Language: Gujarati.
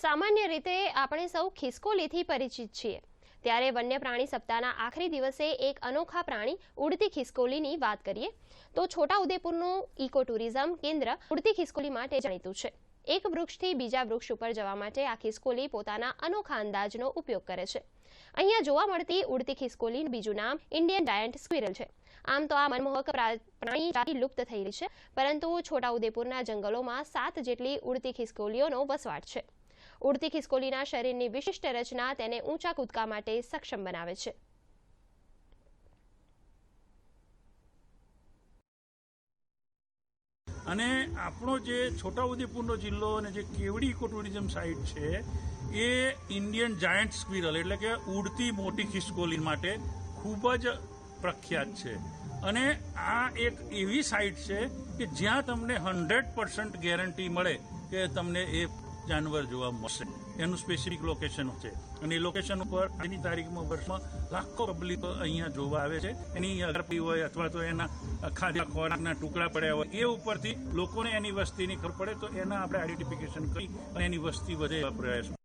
સામાન્ય રીતે આપણે સૌ ખિસકોલીથી પરિચિત છીએ. ત્યારે વન્ય પ્રાણી સપ્તાહના આખરી દિવસે એક અનોખા પ્રાણી ઉડતી ખિસકોલીની વાત કરીએ, તો છોટાઉદેપુરનું ઇકો ટુરિઝમ કેન્દ્ર ઉડતી ખિસકોલી માટે જાણીતું છે. એક વૃક્ષથી બીજા વૃક્ષ ઉપર જવા માટે આ ખિસકોલી પોતાના અનોખા અંદાજનો ઉપયોગ કરે છે. અહીંયા જોવા મળતી ઉડતી ખિસકોલી બીજું નામ ઇન્ડિયન ડાયન્ટ સ્ક્વિરલ છે. આમ તો આ મનમોહક પ્રાણી જાતિ લુપ્ત થઈ રહી છે, પરંતુ છોટાઉદેપુરના જંગલોમાં સાત જેટલી ઉડતી ખિસકોલીઓનો વસવાટ છે. ઉડતી ખિસકોલીના શરીરની વિશિષ્ટ રચના તેને ઊંચા કૂદકા માટે સક્ષમ બનાવે છે. અને આપણો જે છોટાઉદેપુરનો જિલ્લો અને જે કેવડી ઇકો ટુરિઝમ સાઇટ છે, એ ઇન્ડિયન જાયન્ટ સ્ક્વિરલ એટલે કે ઉડતી મોટી ખિસકોલી માટે ખૂબ જ પ્રખ્યાત છે. અને આ એક એવી સાઇટ છે કે જ્યાં તમને હંડ્રેડ પર્સન્ટ ગેરંટી મળે કે તમને એ જાનવર જોવા મળશે. એનું સ્પેસિફિક લોકેશન છે. અને એ લોકેશન ઉપર આજની તારીખમાં વર્ષમાં લાખો પબ્લિક અહીંયા જોવા આવે છે. એની અગરપી હોય અથવા તો એના ખાધા ખોરાકના ટુકડા પડ્યા હોય, એ ઉપરથી લોકોને એની વસ્તીની ખબર પડે તો એના આપણે આઈડેન્ટિફિકેશન કરી અને એની વસ્તી વધે પ્રયાસ.